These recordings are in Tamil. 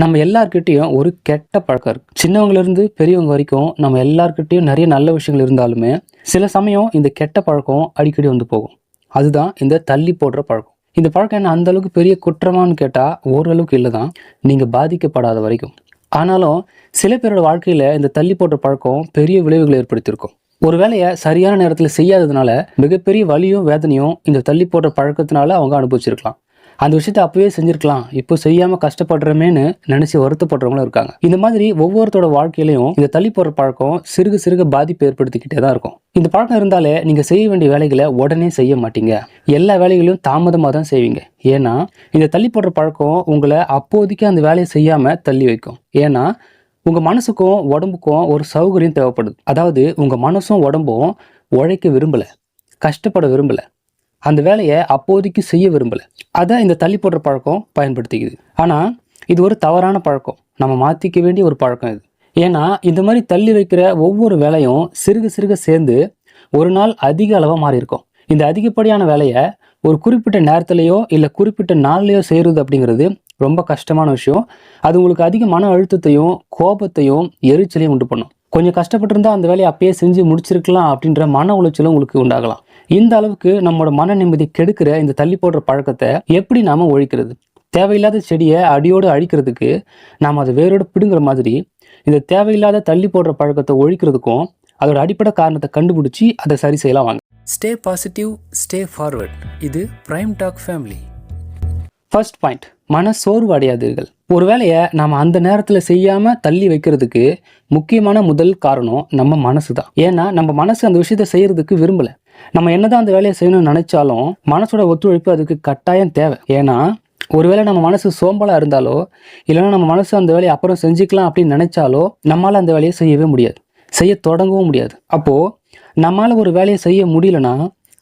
நம்ம எல்லார்கிட்டயும் ஒரு கெட்ட பழக்கம் இருக்கு. சின்னவங்கலேருந்து பெரியவங்க வரைக்கும் நம்ம எல்லார்கிட்டயும் நிறைய நல்ல விஷயங்கள் இருந்தாலுமே சில சமயம் இந்த கெட்ட பழக்கம் அடிக்கடி வந்து போகும். அதுதான் இந்த தள்ளி போடுற பழக்கம். இந்த பழக்கம் என்ன அந்த அளவுக்கு பெரிய குற்றமான்னு கேட்டால் ஓரளவுக்கு இல்லை தான் நீங்கள் பாதிக்கப்படாத வரைக்கும். ஆனாலும் சில பேரோட வாழ்க்கையில் இந்த தள்ளி போடுற பழக்கம் பெரிய விளைவுகளை ஏற்படுத்தியிருக்கும். ஒரு வேலையை சரியான நேரத்தில் செய்யாததுனால மிகப்பெரிய வலியும் வேதனையும் இந்த தள்ளி போடுற பழக்கத்தினால அவங்க அனுபவிச்சிருக்கலாம். அந்த விஷயத்தை அப்பவே செஞ்சிருக்கலாம். இப்போ செய்யாம கஷ்டப்படுறமேன்னு நினைச்சு வருத்தப்படுறவங்களும் இருக்காங்க. இந்த மாதிரி ஒவ்வொருத்தோட வாழ்க்கையிலையும் இந்த தள்ளி போடுற பழக்கம் சிறுக சிறுக பாதிப்பு ஏற்படுத்திக்கிட்டே தான் இருக்கும். இந்த பழக்கம் இருந்தாலே நீங்க செய்ய வேண்டிய வேலைகளை உடனே செய்ய மாட்டீங்க. எல்லா வேலைகளையும் தாமதமாக தான் செய்வீங்க. ஏன்னா இந்த தள்ளி போடுற பழக்கம் உங்களை அப்போதைக்கு அந்த வேலையை செய்யாம தள்ளி வைக்கும். ஏன்னா உங்க மனசுக்கும் உடம்புக்கும் ஒரு சௌகரியம் தேவைப்படுது. அதாவது உங்க மனசும் உடம்பும் உழைக்க விரும்பல. கஷ்டப்பட விரும்பலை. அந்த வேலையை அப்போதைக்கு செய்ய விரும்பலை. அதை இந்த தள்ளி போடுற பழக்கம் பயன்படுத்திக்குது. ஆனால் இது ஒரு தவறான பழக்கம். நம்ம மாற்றிக்க வேண்டிய ஒரு பழக்கம் இது. ஏன்னா இந்த மாதிரி தள்ளி வைக்கிற ஒவ்வொரு வேலையும் சிறுக சிறுக சேர்ந்து ஒரு நாள் அதிக அளவாக மாறி இருக்கும் இந்த அதிகப்படியான வேலையை ஒரு குறிப்பிட்ட நேரத்துலையோ இல்லை குறிப்பிட்ட நாள்லையோ செய்கிறது அப்படிங்கிறது ரொம்ப கஷ்டமான விஷயம். அது உங்களுக்கு அதிக மன அழுத்தத்தையும் கோபத்தையும் எரிச்சலையும் உண்டு பண்ணும். கொஞ்சம் கஷ்டப்பட்டிருந்தா அந்த வேலையை அப்பயே செஞ்சு முடிச்சிருக்கலாம் அப்படின்ற மன உளைச்சலும் உங்களுக்கு உண்டாகலாம். இந்த அளவுக்கு நம்மளோட மன நிம்மதி கெடுக்கிற இந்த தள்ளி போடுற பழக்கத்தை எப்படி நாம ஒழிக்கிறது? தேவையில்லாத செடியை அடியோடு அழிக்கிறதுக்கு நாம் அதை வேரோடு பிடுங்குற மாதிரி இந்த தேவையில்லாத தள்ளி போடுற பழக்கத்தை ஒழிக்கிறதுக்கும் அதோட அடிப்படை காரணத்தை கண்டுபிடிச்சி அதை சரி செய்யலாம் வாங்க. ஸ்டே பாசிட்டிவ் ஸ்டே ஃபார்வர்ட் இது prime talk family first point மன சோர்வு அடையாதீர்கள் ஒரு வேலையை நாம் அந்த நேரத்தில் செய்யாம தள்ளி வைக்கிறதுக்கு முக்கியமான முதல் காரணம் நம்ம மனசு தான் ஏன்னா நம்ம மனசு அந்த விஷயத்த செய்யறதுக்கு விரும்பல. நம்ம என்னதான் அந்த வேலையை செய்யணும்னு நினைச்சாலும் மனசோட ஒத்துழைப்பு அதுக்கு கட்டாயம் தேவை. ஏன்னா ஒருவேளை நம்ம மனசு சோம்பலா இருந்தாலோ இல்லைன்னா நம்ம மனசு அந்த வேலையை அப்புறம் செஞ்சுக்கலாம் அப்படின்னு நினைச்சாலோ நம்மளால அந்த வேலையை செய்யவே முடியாது. செய்ய தொடங்கவும் முடியாது. அப்போ நம்மளால் ஒரு வேலையை செய்ய முடியலன்னா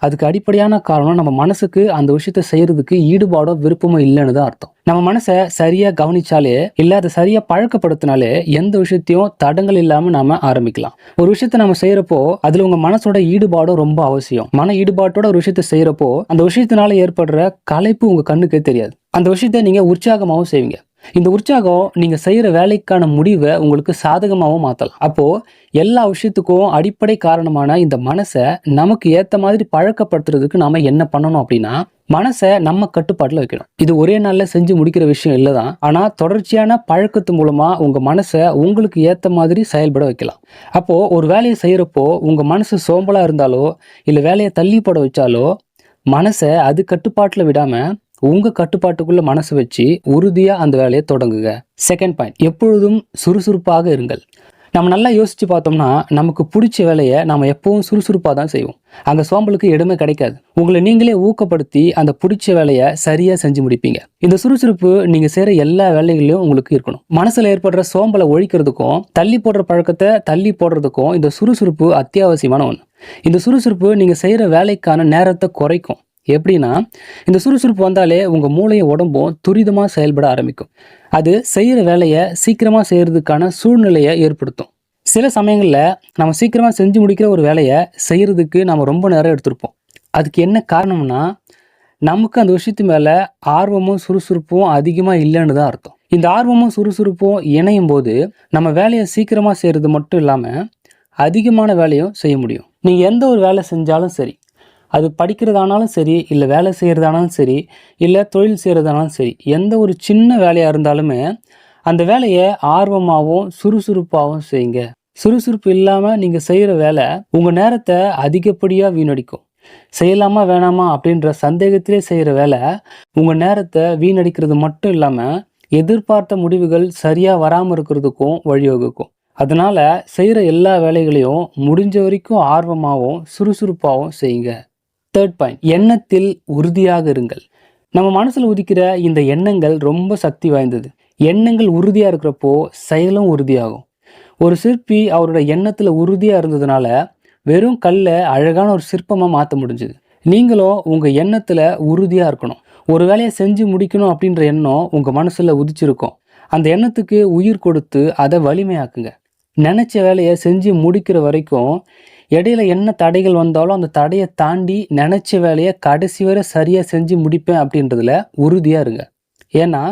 அதுக்கு அடிப்படையான காரணம் நம்ம மனசுக்கு அந்த விஷயத்த செய்யறதுக்கு ஈடுபாடோ விருப்பமோ இல்லைன்னு தான் அர்த்தம். நம்ம மனசை சரியா கவனிச்சாலே இல்ல அதை சரியா பழக்கப்படுத்தினாலே எந்த விஷயத்தையும் தடங்கள் இல்லாம நாம ஆரம்பிக்கலாம். ஒரு விஷயத்த நம்ம செய்யறப்போ அதுல உங்க மனசோட ஈடுபாடோ ரொம்ப அவசியம். மன ஈடுபாட்டோட ஒரு விஷயத்த செய்யறப்போ அந்த விஷயத்தினால ஏற்படுற கலைப்பு உங்க கண்ணுக்கே தெரியாது. அந்த விஷயத்த நீங்க உற்சாகமாகவும் செய்வீங்க. இந்த உற்சாகம் நீங்கள் செய்கிற வேலைக்கான முடிவை உங்களுக்கு சாதகமாகவும் மாற்றலாம் அப்போது எல்லா விஷயத்துக்கும் அடிப்படை காரணமான இந்த மனசை நமக்கு ஏற்ற மாதிரி பழக்கப்படுத்துறதுக்கு நாம் என்ன பண்ணணும் அப்படின்னா மனசை நம்ம கட்டுப்பாட்டில் வைக்கணும். இது ஒரே நாளில் செஞ்சு முடிக்கிற விஷயம் இல்லை தான் ஆனால் தொடர்ச்சியான பழக்கத்து மூலமாக உங்கள் மனசை உங்களுக்கு ஏற்ற மாதிரி செயல்பட வைக்கலாம். அப்போது ஒரு வேலையை செய்கிறப்போ உங்கள் மனசு சோம்பலாக இருந்தாலோ இல்லை வேலையை தள்ளி போட வச்சாலோ மனசை அது கட்டுப்பாட்டில் விடாமல் உங்க கட்டுப்பாட்டுக்குள்ள மனசு வச்சு உறுதியா அந்த வேலையை தொடங்குங்க. செகண்ட் பாயிண்ட் எப்பொழுதும் சுறுசுறுப்பாக இருங்கள். நம்ம நல்லா யோசிச்சு பார்த்தோம்னா நமக்கு பிடிச்ச வேலையை நம்ம எப்பவும் சுறுசுறுப்பாக தான் செய்வோம். அங்க சோம்பலுக்கு இடமே கிடைக்காது. உங்களை நீங்களே ஊக்கப்படுத்தி அந்த பிடிச்ச வேலையை சரியா செஞ்சு முடிப்பீங்க. இந்த சுறுசுறுப்பு நீங்க செய்யற எல்லா வேலைகளையும் உங்களுக்கு இருக்கணும். மனசுல ஏற்படுற சோம்பலை ஒழிக்கிறதுக்கும் தள்ளி போடுற பழக்கத்தை தள்ளி போடுறதுக்கும் இந்த சுறுசுறுப்பு அத்தியாவசியமான ஒன்று இந்த சுறுசுறுப்பு நீங்க செய்யற வேலைக்கான நேரத்தை குறைக்கும். எப்படின்னா இந்த சுறுசுறுப்பு வந்தாலே உங்கள் மூளையும் உடம்பும் துரிதமாக செயல்பட ஆரம்பிக்கும். அது செய்கிற வேலையை சீக்கிரமாக செய்கிறதுக்கான சூழ்நிலையை ஏற்படுத்தும். சில சமயங்களில் நம்ம சீக்கிரமாக செஞ்சு முடிக்கிற ஒரு வேலையை செய்கிறதுக்கு நம்ம ரொம்ப நேரம் எடுத்திருப்போம். அதுக்கு என்ன காரணம்னா நமக்கு அந்த விஷயத்து மேலே ஆர்வமும் சுறுசுறுப்பும் அதிகமாக இல்லைன்னு தான் அர்த்தம். இந்த ஆர்வமும் சுறுசுறுப்பும் இணையும் போது நம்ம வேலையை சீக்கிரமாக செய்கிறது மட்டும் இல்லாமல் அதிகமான வேலையும் செய்ய முடியும். நீங்கள் எந்த ஒரு வேலை செஞ்சாலும் சரி அது படிக்கிறதானாலும் சரி இல்லை வேலை செய்கிறதானாலும் சரி இல்லை தொழில் செய்கிறதானாலும் சரி எந்த ஒரு சின்ன வேலையாக இருந்தாலுமே அந்த வேலையை ஆர்வமாகவும் சுறுசுறுப்பாகவும் செய்யுங்க. சுறுசுறுப்பு இல்லாமல் நீங்கள் செய்கிற வேலை உங்கள் நேரத்தை அதிகப்படியாக வீணடிக்கும். செய்யலாமா வேணாமா அப்படின்ற சந்தேகத்திலே செய்கிற வேலை உங்கள் நேரத்தை வீணடிக்கிறது மட்டும் இல்லாமல் எதிர்பார்த்த முடிவுகள் சரியாக வராமல் இருக்கிறதுக்கும் வழிவகுக்கும். அதனால் செய்கிற எல்லா வேலைகளையும் முடிஞ்ச வரைக்கும் ஆர்வமாகவும் சுறுசுறுப்பாகவும் செய்யுங்க. தேர்ட் பாயிண்ட் எண்ணத்தில் உறுதியாக இருங்கள். நம்ம மனசில் உதிக்கிற இந்த எண்ணங்கள் ரொம்ப சக்தி வாய்ந்தது. எண்ணங்கள் உறுதியாக இருக்கிறப்போ செயலும் உறுதியாகும். ஒரு சிற்பி அவரோட எண்ணத்தில் உறுதியாக இருந்ததுனால வெறும் கல்லை அழகான ஒரு சிற்பமாக மாற்ற முடிஞ்சுது. நீங்களும் உங்கள் எண்ணத்தில் உறுதியாக இருக்கணும். ஒரு வேலையை செஞ்சு முடிக்கணும் அப்படின்ற எண்ணம் உங்கள் மனசில் உதிச்சிருக்கும். அந்த எண்ணத்துக்கு உயிர் கொடுத்து அதை வலிமையாக்குங்க. நினச்ச வேலையை செஞ்சு முடிக்கிற வரைக்கும் இடையில என்ன தடைகள் வந்தாலும் அந்த தடையை தாண்டி நினச்ச வேலையை கடைசி வரை சரியாக செஞ்சு முடிப்பேன் அப்படின்றதுல உறுதியாக இருங்க. ஏன்னா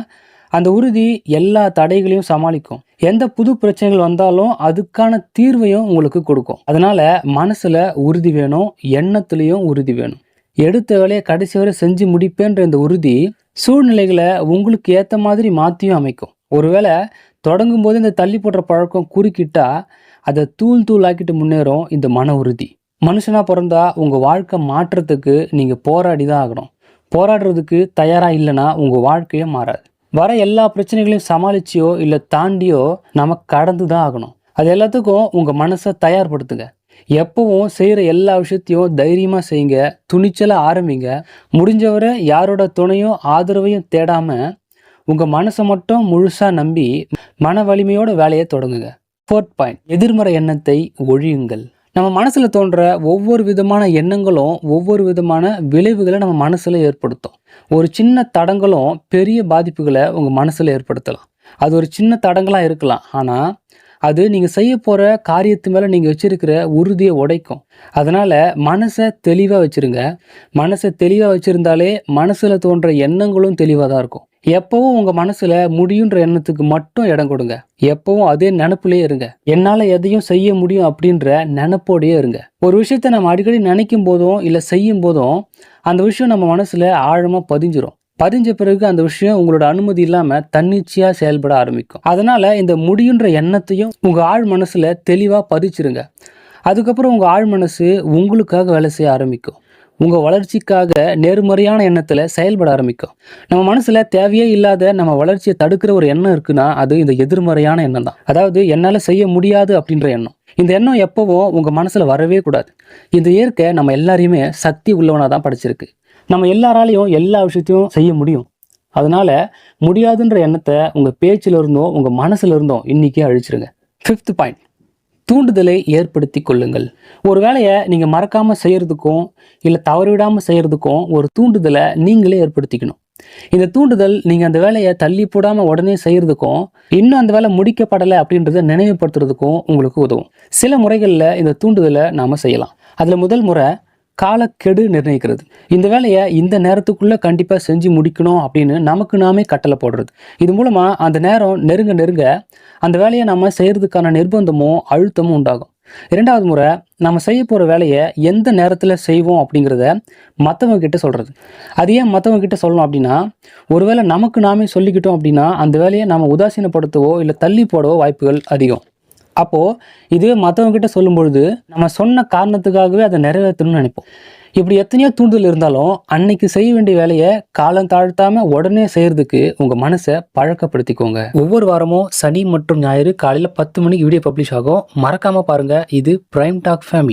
அந்த உறுதி எல்லா தடைகளையும் சமாளிக்கும். எந்த புது பிரச்சனைகள் வந்தாலும் அதுக்கான தீர்வையும் உங்களுக்கு கொடுக்கும். அதனால மனசுல உறுதி வேணும் எண்ணத்துலையும் உறுதி வேணும். எடுத்த வேலையை கடைசி வரை செஞ்சு முடிப்பேன்ற இந்த உறுதி சூழ்நிலைகளை உங்களுக்கு ஏற்ற மாதிரி மாற்றியும் அமைக்கும். ஒருவேளை தொடங்கும் போது இந்த தள்ளி போடுற பழக்கம் குறுக்கிட்டா அதை தூள் தூளாக்கிட்டு முன்னேறும் இந்த மன உறுதி. மனுஷனா பிறந்தா உங்கள் வாழ்க்கை மாற்றத்துக்கு நீங்கள் போராடி தான் ஆகணும். போராடுறதுக்கு தயாராக இல்லைன்னா உங்கள் வாழ்க்கையே மாறாது. வர எல்லா பிரச்சனைகளையும் சமாளிச்சியோ இல்லை தாண்டியோ நம்ம கடந்து தான் ஆகணும். அது எல்லாத்துக்கும் உங்கள் மனசை தயார்படுத்துங்க. எப்பவும் செய்கிற எல்லா விஷயத்தையும் தைரியமாக செய்யுங்க. துணிச்சலாக ஆரம்பிங்க. முடிஞ்சவரை யாரோட துணையும் ஆதரவையும் தேடாமல் உங்கள் மனசை மட்டும் முழுசாக நம்பி மன வலிமையோட வேலையை தொடங்குங்க. ஃபோர்த் பாயிண்ட் எதிர்மறை எண்ணத்தை ஒழியுங்கள். நம்ம மனசில் தோன்ற ஒவ்வொரு விதமான எண்ணங்களும் ஒவ்வொரு விதமான விளைவுகளை நம்ம மனசில் ஏற்படுத்தும். ஒரு சின்ன தடங்களும் பெரிய பாதிப்புகளை உங்கள் மனசில் ஏற்படுத்தலாம். அது ஒரு சின்ன தடங்களாக இருக்கலாம். ஆனால் அது நீங்கள் செய்ய போகிற காரியத்து மேலே நீங்கள் வச்சிருக்கிற உறுதியை உடைக்கும். அதனால் மனசை தெளிவாக வச்சுருங்க. மனசை தெளிவாக வச்சுருந்தாலே மனசில் தோன்ற எண்ணங்களும் தெளிவாக தான் இருக்கும். எப்பவும் உங்க மனசுல முடியுன்ற எண்ணத்துக்கு மட்டும் இடம் கொடுங்க. எப்பவும் அதே நினப்புலயே இருங்க. என்னால எதையும் செய்ய முடியும் அப்படின்ற நினப்போடையே இருங்க. ஒரு விஷயத்த நம்ம அடிக்கடி நினைக்கும் போதும் இல்ல செய்யும் போதும் அந்த விஷயம் நம்ம மனசுல ஆழமா பதிஞ்சிரும். பதிஞ்ச பிறகு அந்த விஷயம் உங்களோட அனுமதி இல்லாம தன்னிச்சையா செயல்பட ஆரம்பிக்கும். அதனால இந்த முடியுன்ற எண்ணத்தையும் உங்க ஆழ் மனசுல தெளிவா பதிச்சிருங்க. அதுக்கப்புறம் உங்க ஆழ் மனசு உங்களுக்காக வேலை செய்ய ஆரம்பிக்கும். உங்கள் வளர்ச்சிக்காக நேர்மறையான எண்ணத்தில் செயல்பட ஆரம்பிக்கும். நம்ம மனசில் தேவையே இல்லாத நம்ம வளர்ச்சியை தடுக்கிற ஒரு எண்ணம் இருக்குன்னா அது இந்த எதிர்மறையான எண்ணம் தான் அதாவது என்னால் செய்ய முடியாது அப்படின்ற எண்ணம். இந்த எண்ணம் எப்போவும் உங்கள் மனசில் வரவே கூடாது. இந்த இயற்கை நம்ம எல்லாரையுமே சக்தி உள்ளவனாக தான் படைச்சிருக்கு. நம்ம எல்லாராலையும் எல்லா விஷயத்தையும் செய்ய முடியும். அதனால முடியாதுன்ற எண்ணத்தை உங்கள் பேச்சில் இருந்தோ உங்கள் மனசில் இருந்தோ இன்னைக்கே அழிச்சிருங்க. ஃபிஃப்த் பாயிண்ட் தூண்டுதலை ஏற்படுத்தி கொள்ளுங்கள். ஒரு வேலையை நீங்கள் மறக்காமல் செய்கிறதுக்கும் இல்லை தவறிவிடாமல் செய்கிறதுக்கும் ஒரு தூண்டுதலை நீங்களே ஏற்படுத்திக்கணும். இந்த தூண்டுதல் நீங்கள் அந்த வேலையை தள்ளி போடாமல் உடனே செய்கிறதுக்கும் இன்னும் அந்த வேலை முடிக்கப்படலை அப்படின்றத நினைவுபடுத்துறதுக்கும் உங்களுக்கு உதவும். சில முறைகளில் இந்த தூண்டுதலை நாம் செய்யலாம். அதில் முதல் முறை காலக்கெடு நிர்ணயிக்கிறது. இந்த வேலையை இந்த நேரத்துக்குள்ள கண்டிப்பாக செஞ்சு முடிக்கணும் அப்படின்னு நமக்கு நாமே கட்டளை போடுறது. இது மூலமா அந்த நேரம் நெருங்க நெருங்க அந்த வேலையை நம்ம செய்யறதுக்கான நிர்பந்தமும் அழுத்தமும் உண்டாகும். இரண்டாவது முறை நம்ம செய்ய போகிற வேலையை எந்த நேரத்தில் செய்வோம் அப்படிங்கிறத மற்றவங்க கிட்ட சொல்கிறது அது ஏன் மற்றவங்க கிட்ட சொல்லணும் அப்படின்னா ஒருவேளை நமக்கு நாமே சொல்லிக்கிட்டோம் அப்படின்னா அந்த வேலையை நம்ம உதாசீனப்படுத்தவோ இல்லை தள்ளி போடவோ வாய்ப்புகள் அதிகம். அப்போது இதுவே மற்றவங்க கிட்ட சொல்லும் பொழுது நம்ம சொன்ன காரணத்துக்காகவே அதை நிறைவேற்றணும்னு நினைப்போம். இப்படி எத்தனையோ தூண்டுதல் இருந்தாலும் அன்னைக்கு செய்ய வேண்டிய வேலையை காலம் தாழ்த்தாமல் உடனே செய்கிறதுக்கு உங்கள் மனசை பழக்கப்படுத்திக்கோங்க. ஒவ்வொரு வாரமும் சனி மற்றும் ஞாயிறு காலையில் பத்து மணிக்கு வீடியோ பப்ளிஷ் ஆகும். மறக்காம பாருங்கள் இது பிரைம் டாக் ஃபேமிலி